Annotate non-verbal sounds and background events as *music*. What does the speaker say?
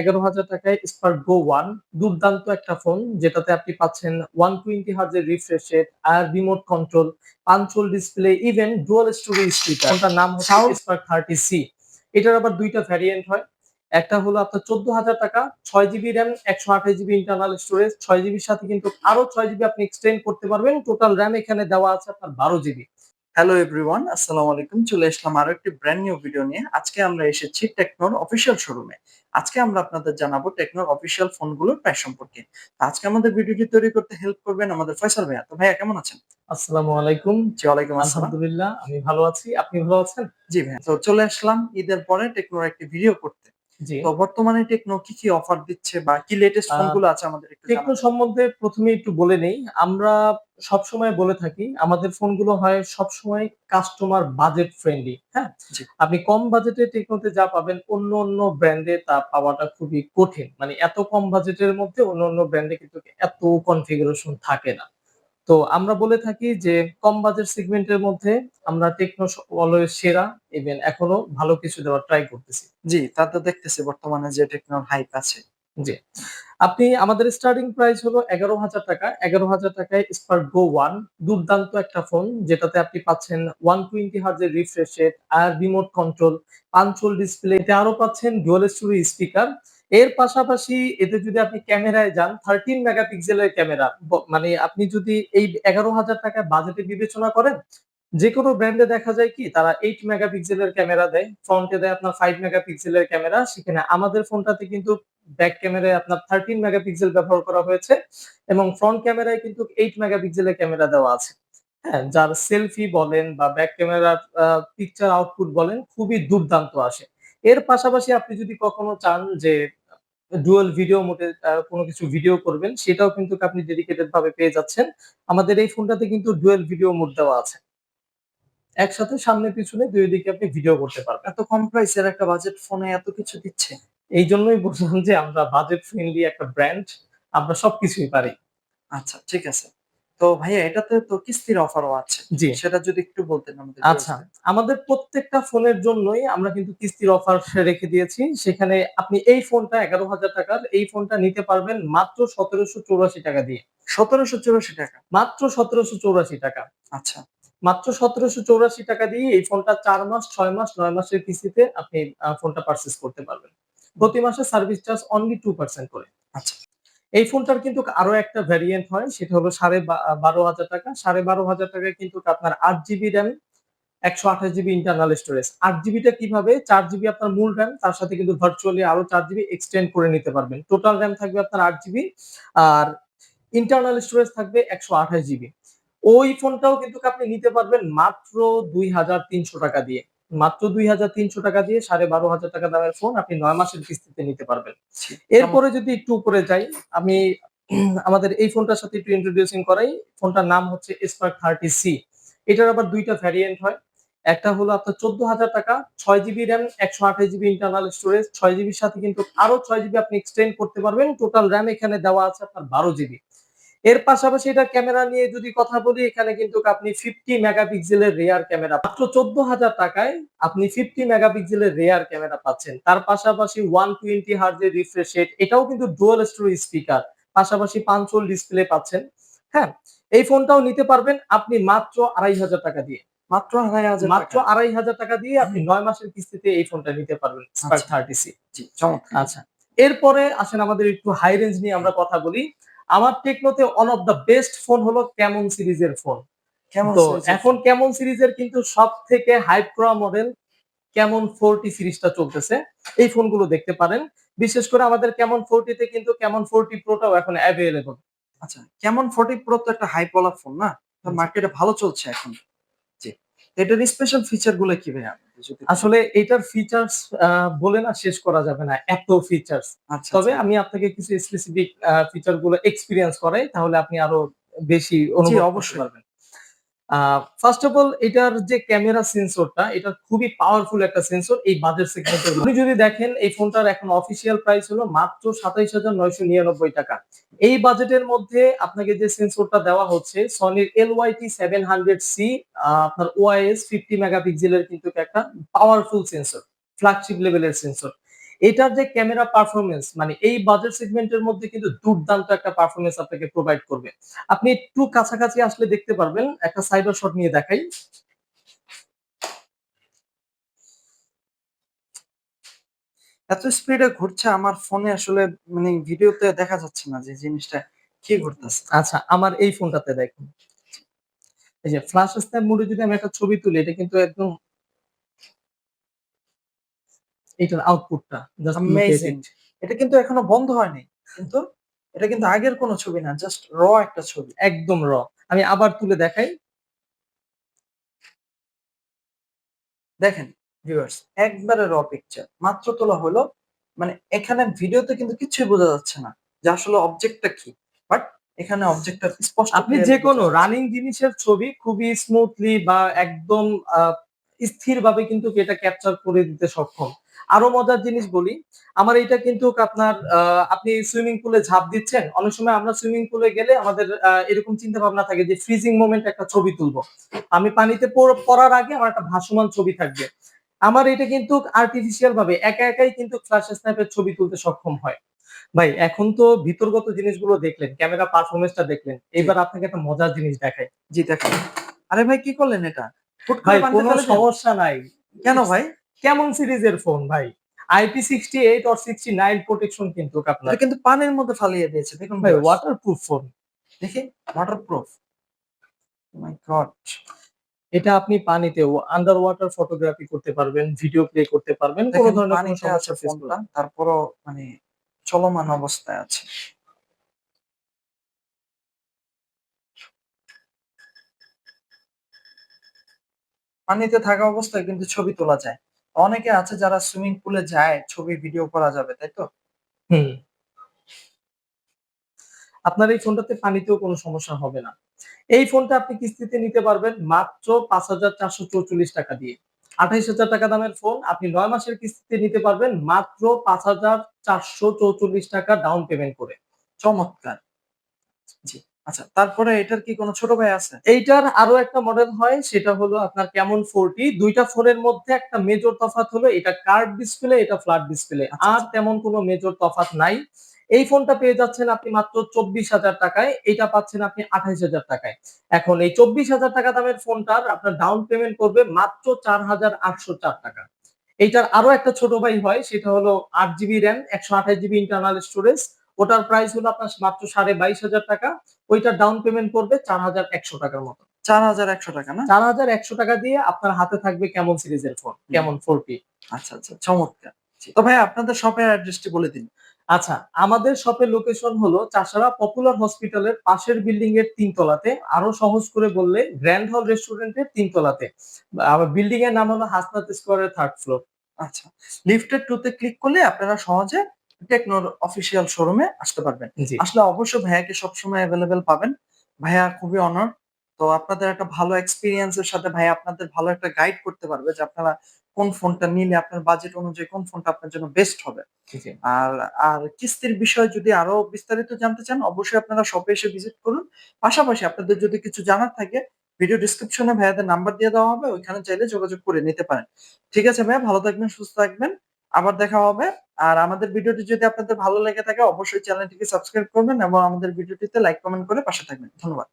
এগারো হাজার টাকায় স্পার্ক গো ওয়ান দুর্দান্ত একটা ফোন যেটাতে আপনি পাচ্ছেন ওয়ান টোয়েন্টি হার্জের রিফ্রেশ রেট আর remote control punch hole display even dual stereo speaker ফোনটার নাম হচ্ছে স্পার্ক থার্টি সি এটার আবার দুইটা ভ্যারিয়েন্ট হয়। একটা হলো আপনার চোদ্দ হাজার টাকা ছয় জিবি র্যাম একশো আঠাশ জিবি ইন্টারনাল স্টোরেজ ছয় জিবির সাথে কিন্তু আরও ছয় জিবি আপনি এক্সটেন্ড করতে পারবেন। টোটাল র্যাম এখানে দেওয়া আছে আপনার বারো জিবি হ্যালো এভরিওয়ান আসসালামু আলাইকুম চলে আসলাম আরও একটি ব্র্যান্ড নিউ ভিডিও নিয়ে। আজকে আমরা এসেছি টেকনোর অফিসিয়াল শোরুমে আজকে আমরা আপনাদের জানাব টেকনোর অফিসিয়াল ফোনগুলোর প্রাইস সম্পর্কে। আজকে আমাদের ভিডিওটি তৈরি করতে হেল্প করবেন আমাদের ফয়সাল ভাইয়া। তো ভাইয়া কেমন আছেন? আসসালামু আলাইকুম। জি ওয়ালাইকুম আসসালাম। আলহামদুলিল্লাহ আমি ভালো আছি। আপনি ভালো আছেন? জি ভাইয়া। তো চলে আসলাম ঈদের পরে টেকনোর একটি ভিডিও করতে। তো বর্তমানে টেকনো কি কি অফার দিচ্ছে বা কি লেটেস্ট ফোনগুলো আছে আমাদের একটু টেকনো সম্বন্ধে প্রথমে একটু বলে নেই। আমরা সবসময় বলে থাকি আমাদের ফোনগুলো হয় সবসময় কাস্টমার বাজেট ফ্রেন্ডলি হ্যাঁ? আপনি কম বাজেটে টেকনোতে যা পাবেন অন্য অন্য ব্র্যান্ডে তা পাওয়াটা খুবই কঠিন। মানে এত কম বাজেটের মধ্যে অন্য অন্য ব্র্যান্ডে কিন্তু এত কনফিগারেশন থাকে না। তো আমরা বলে থাকি যে কম বাজেট সেগমেন্টের মধ্যে আমরা টেকনো অলওয়েজ সেরা ইভেন এখনও ভালো কিছু দেওয়ার ট্রাই করতেছি। জি তা তো দেখতেছি বর্তমানে যে টেকনোর হাইপ আছে। জি। আপনি আমাদের স্টার্টিং প্রাইস হলো এগারো হাজার টাকা। এগারো হাজার টাকায় স্পার্ক গো ওয়ান দুর্দান্ত একটা ফোন যেটাতে আপনি পাচ্ছেন ওয়ান টোয়েন্টি হার্জের রিফ্রেশ রেট আর remote control punch hole display এতে আরও পাচ্ছেন ডুয়াল স্টোরি স্পিকার এর পাশাপাশি এতে যদি আপনি ক্যামেরায় যান থার্টিন মেগাপিক্সেলের ক্যামেরা। মানে আপনি যদি এই এগারো হাজার টাকা বাজেটে বিবেচনা করেন যে কোনো ব্র্যান্ডে দেখা যায় কি, তারা এইট মেগাপিক্সেলের ক্যামেরা দেয় ফ্রন্টে দেয় আপনার ফাইভ মেগাপিক্সেলের ক্যামেরা, সেখানে আমাদের ফোনটাতে কিন্তু ব্যাক ক্যামেরায় আপনার থার্টিন মেগাপিক্সেল ব্যবহার করা হয়েছে এবং ফ্রন্ট ক্যামেরায় কিন্তু এইট মেগাপিক্সেলের ক্যামেরা দেওয়া আছে। হ্যাঁ যার সেলফি বলেন বা ব্যাক ক্যামেরার পিকচার আউটপুট বলেন, খুবই দুর্দান্ত আসে। এর পাশাপাশি আপনি যদি কখনো চান যে ডুয়াল ভিডিও মোডে কোনো কিছু ভিডিও করবেন, সেটাও কিন্তু আপনি ডেডিকেটেড ভাবে পেয়ে যাচ্ছেন। আমাদের এই ফোনটাতে কিন্তু ডুয়াল ভিডিও মোড দেওয়া আছে। একসাথে সামনে পিছনে দুই দিকে আপনি ভিডিও করতে পারবেন। এত কম প্রাইসের একটা বাজেট ফোনে এত কিছু দিচ্ছে? এই জন্যই বলছিলাম যে আমরা বাজেট ফ্রেন্ডলি একটা ব্র্যান্ড আমরা সবকিছুই পারি। আচ্ছা ঠিক আছে। তো ভাইয়া এটাতে তো কিস্তির অফারও আছে। জি। সেটা যদি একটু বলতেন আমাদের আচ্ছা আমাদের প্রত্যেকটা ফোনের জন্যই আমরা কিন্তু কিস্তির অফার রেখে দিয়েছি। সেখানে আপনি এই ফোনটা এগারো হাজার টাকার এই ফোনটা নিতে পারবেন মাত্র সতেরোশো চৌরাশি টাকা দিয়ে। সতেরোশো চুরাশি টাকা? মাত্র সতেরোশো চৌরাশি টাকা। আচ্ছা। মাত্র সতেরোশো চৌরাশি টাকা দিয়ে এই ফোনটা চার মাস ছয় মাস নয় মাসের কিস্তিতে আপনি ফোনটা পারচেস করতে পারবেন। প্রতি মাসে service charge only two percent করে। আচ্ছা। এই ফোনটার কিন্তু আরও একটা ভ্যারিয়েন্ট হয়, সেটা হলো সাড়ে বারো হাজার টাকা। সাড়ে বারো হাজার টাকায় কিন্তু আপনার আট জিবি র্যাম একশো আঠাশ জিবি ইন্টারনাল স্টোরেজ আট জিবিটা কীভাবে? চার জিবি আপনার মূল র্যাম তার সাথে কিন্তু ভার্চুয়ালি আরও চার জিবি এক্সটেন্ড করে নিতে পারবেন। টোটাল র্যাম থাকবে আপনার আট জিবি আর ইন্টারনাল স্টোরেজ থাকবে একশো আঠাশ জিবি ওই ফোনটাও কিন্তু আপনি নিতে পারবেন মাত্র দুই হাজার তিনশো টাকা দিয়ে। মাত্র দুই হাজার তিনশো টাকা দিয়ে সাড়ে বারো হাজার টাকা দামের ফোন আপনি নয় মাসের কিস্তিতে নিতে পারবেন। এরপরে যদি একটু উপরে যাই আমি *clears throat* আমাদের এই ফোনটার সাথে একটু ইন্ট্রোডিউসিং করাই। ফোনটার নাম হচ্ছে স্পার্ক থার্টি সি এটার আবার দুইটা ভ্যারিয়েন্ট হয়। একটা হলো আপনার চোদ্দ হাজার টাকা ছয় জিবি র্যাম একশো আঠাশ জিবি ইন্টারনাল স্টোরেজ ছয় জিবির সাথে কিন্তু আরও ছয় জিবি আপনি এক্সটেন্ড করতে পারবেন। টোটাল র্যাম এখানে দেওয়া আছে আপনার বারো জিবি এর পাশাপাশি এটা ক্যামেরা নিয়ে যদি কথা বলি এখানে কিন্তু আপনি ফিফটি মেগাপিক্সেলের রেয়ার ক্যামেরা মাত্র চোদ্দ হাজার টাকায় আপনি ফিফটি মেগাপিক্সেলের রেয়ার ক্যামেরা পাচ্ছেন। তার পাশাপাশি ওয়ান টোয়েন্টি হার্জের রিফ্রেশ রেট এটাও কিন্তু ডুয়াল স্টোরি স্পিকার পাশাপাশি পাঞ্চল ডিসপ্লে পাচ্ছেন। হ্যাঁ এই ফোনটাও নিতে পারবেন আপনি মাত্র আড়াই হাজার টাকা দিয়ে। মাত্র আড়াই হাজার মাত্র আড়াই হাজার টাকা দিয়ে আপনি নয় মাসের কিস্তিতে এই ফোনটা নিতে পারবেন স্পার্ক আচ্ছা। থার্টি সি আচ্ছা। এরপরে আসেন আমাদের একটু হাই রেঞ্জ নিয়ে আমরা কথা বলি। আমার টেকনোতে one of the best phone হলো ক্যামন সিরিজের ফোন তো এখন ক্যামন সিরিজের কিন্তু সব থেকে হাইপ করা মডেল ক্যামন ফোরটি সিরিজটা চলতেছে। এই ফোনগুলো দেখতে পারেন। বিশেষ করে আমাদের ক্যামন ফোরটিতে কিন্তু ক্যামন ফোরটি প্রোটাও এখন অ্যাভেলেবল আচ্ছা ক্যামন ফোরটি প্রো তো একটা হাইপ ফোন না? তো মার্কেটে ভালো চলছে এখন। এটার স্পেশাল ফিচারগুলো কি ভাই আসলে এটার ফিচার্স বলে না শেষ করা যাবে না এত ফিচার্স আচ্ছা তবে আচ্ছা। আমি আপনাকে কিছু স্পেসিফিক ফিচারগুলো এক্সপিরিয়েন্স করাই তাহলে আপনি আরও বেশি অনুভব অবশ্যই। পারবেন ফার্স্ট অফ অল এটার যে ক্যামেরা সেন্সরটা এটা খুবই পাওয়ারফুল একটা সেন্সর এই বাজেট সেগমেন্টের আপনি যদি দেখেন, এই ফোনটার এখন অফিসিয়াল প্রাইস হলো মাত্র সাতাইশ হাজার নয়শো নিরানব্বই টাকা। এই বাজেটের মধ্যে আপনাকে যে সেন্সরটা দেওয়া হচ্ছে সনির L YT seven hundred C আপনার ওআইএস ফিফটি মেগাপিক্সেলের কিন্তু একটা পাওয়ারফুল সেন্সর ফ্ল্যাগশিপ লেভেলের সেন্সর এটার যে ক্যামেরা পারফরমেন্স মানে এই বাজেট সেগমেন্টের মধ্যে কিন্তু দুর্দান্ত একটা পারফরমেন্স আপনাকে প্রোভাইড করবে। আপনি একটু কাছাকাছি আসলে দেখতে পারবেন, একটা সাইবার শট নিয়ে দেখাই। এত স্পিডে ঘুরছে আমার ফোনে আসলে মানে ভিডিওতে দেখা যাচ্ছে না যে জিনিসটা কি ঘুরতেছে। আচ্ছা আমার এই ফোনটাতে দেখুন। এই যে ফ্ল্যাশ স্ন্যাপ মোডে যদি আমি একটা ছবি তুলি, এটা কিন্তু একদম এটার আউটপুটটা এটা কিন্তু এখনও বন্ধ হয়নি কিন্তু এটা কিন্তু আগের কোনো ছবি না জাস্ট র একটা ছবি। একদম র আমি আবার তুলে দেখাই। দেখেন ভিউয়ার্স একবারে র পিকচার মাত্র তোলা হলো মানে এখানে ভিডিওতে কিন্তু কিছুই বোঝা যাচ্ছে না যে আসলে অবজেক্টটা কি। বাট এখানে অবজেক্টটা স্পষ্ট আপনি যে কোনো রানিং জিনিসের ছবি খুবই স্মুথলি বা একদম স্থির ভাবে কিন্তু এটা ক্যাপচার করে দিতে সক্ষম। আরও মজার জিনিস বলি। আমার এটা কিন্তু আপনার আপনি সুইমিং পুলে ঝাঁপ দিচ্ছেন অনেক সময় আমরা সুইমিং পুলে গেলে আমাদের এরকম চিন্তা ভাবনা থাকে যে ফ্রিজিং মোমেন্ট একটা ছবি তুলবো। আমি পানিতে পড়ার আগে আমার একটা ভাসমান ছবি থাকবে। আমার এটা কিন্তু আর্টিফিশিয়াল ভাবে একা একাই কিন্তু ফ্ল্যাশ স্ন্যাপের ছবি তুলতে সক্ষম হয়। ভাই এখন তো ভিতরগত জিনিসগুলো দেখলেন ক্যামেরা পারফরমেন্সটা দেখলেন এবার আপনাকে একটা মজার জিনিস দেখাই। জি দেখেন আরে ভাই কি করলেন এটা? ভাই কোনো সমস্যা নাই। কেন ভাই? কেমন সিরিজের ফোন ভাই? IP sixty eight or sixty nine protection কিন্তু আপনার। কিন্তু পানির মধ্যে ফালিয়ে দিয়েছে দেখুন ভাই। ওয়াটার প্রুফ ফোন দেখি ওয়াটার প্রুফ মাই গড এটা আপনি পানিতে আন্ডার ওয়াটার ফটোগ্রাফি করতে পারবেন ভিডিও প্লে করতে পারবেন কোনো ধরনের পানিতে আছে ফোনটা তারপরও মানে চলমান অবস্থায় আছে। পানিতে থাকা অবস্থায় কিন্তু ছবি তোলা যায়। অনেকে আছে যারা সুইমিং পুলে যায় ছবি ভিডিও করা যাবে তাই তো? হুম। আপনার এই ফোনটাতে পানিতেও কোনো সমস্যা হবে না। এই ফোনটা আপনি কিস্তিতে নিতে পারবেন মাত্র পাঁচ হাজার চারশো চৌচল্লিশ টাকা দিয়ে। আঠাইশ হাজার টাকা দামের ফোন আপনি নয় মাসের কিস্তিতে নিতে পারবেন মাত্র পাঁচ হাজার চারশো চৌচল্লিশ টাকা ডাউন পেমেন্ট করে। চমৎকার। জি। আচ্ছা তারপরে এটার কি কোনো ছোট ভাই আছে? এইটার আরও একটা মডেল হয় সেটা হলো আপনার কেমন ফোরটি দুইটা ফোনের মধ্যে একটা মেজর তফাৎ হলো এটা কার্ভ ডিসপ্লে এটা ফ্ল্যাট ডিসপ্লে আচ্ছা, আর তেমন কোনো মেজর তফাৎ নাই। এই ফোনটা পেয়ে যাচ্ছেন আপনি মাত্র চব্বিশ হাজার টাকায় এটা পাচ্ছেন আপনি আঠাইশ হাজার টাকায়। এখন এই চব্বিশ হাজার টাকা দামের ফোনটার আপনার ডাউন পেমেন্ট করবে মাত্র চার হাজার আটশো চার টাকা। এইটার আরও একটা ছোট ভাই হয় সেটা হলো আট জিবি র্যাম একশো আঠাশ জিবি ইন্টারনাল স্টোরেজ ওটার প্রাইস হলো আপনার মাত্র সাড়ে বাইশ হাজার টাকা। ওইটার ডাউন পেমেন্ট করবে চার হাজার একশো টাকার মতো। চার হাজার একশো টাকা না? চার হাজার একশো টাকা দিয়ে আপনার হাতে থাকবে কেমন সিরিজের ফোন কেমন ফোর পি আচ্ছা আচ্ছা চমৎকার। তো ভাই আপনাদের শপের অ্যাড্রেসটি বলে দিন। আচ্ছা আমাদের শপের লোকেশন হলো চাষারা পপুলার হসপিটালের পাশের বিল্ডিং এর তিনতলাতে আরও সহজ করে বললে গ্র্যান্ড হল রেস্টুরেন্টের তিনতলাতে। আমার বিল্ডিং এর নাম হলো হাসনাত স্কোয়ারের থার্ড ফ্লোর আচ্ছা লিফটের টুতে ক্লিক করলে আপনারা সহজে টেকনোর অফিসিয়াল শোরুমে আসতে পারবেন। আসলে অবশ্যই ভাইয়াকে সবসময় অ্যাভেলেবেল পাবেন। ভাইয়া খুবই অনার তো আপনাদের একটা ভালো এক্সপিরিয়েন্স এর সাথে ভাইয়া আপনাদের ভালো একটা গাইড করতে পারবে যে আপনারা কোন ফোনটা নিলে আপনার বাজেট অনুযায়ী কোন ফোনটা আপনার জন্য বেস্ট হবে। আর আর কিস্তির বিষয়ে যদি আরও বিস্তারিত জানতে চান অবশ্যই আপনারা শপে এসে ভিজিট করুন। পাশাপাশি আপনাদের যদি কিছু জানার থাকে ভিডিও ডিসক্রিপশনে ভাইয়াদের নাম্বার দিয়ে দেওয়া হবে। ওইখানে চাইলে যোগাযোগ করে নিতে পারেন। ঠিক আছে ভাইয়া ভালো থাকবেন সুস্থ থাকবেন। আবার দেখা হবে আর আমাদের ভিডিওটি যদি আপনাদের ভালো লেগে থাকে, অবশ্যই চ্যানেলটিকে সাবস্ক্রাইব করবেন এবং আমাদের ভিডিওটিতে লাইক, কমেন্ট করে পাশে থাকবেন। ধন্যবাদ।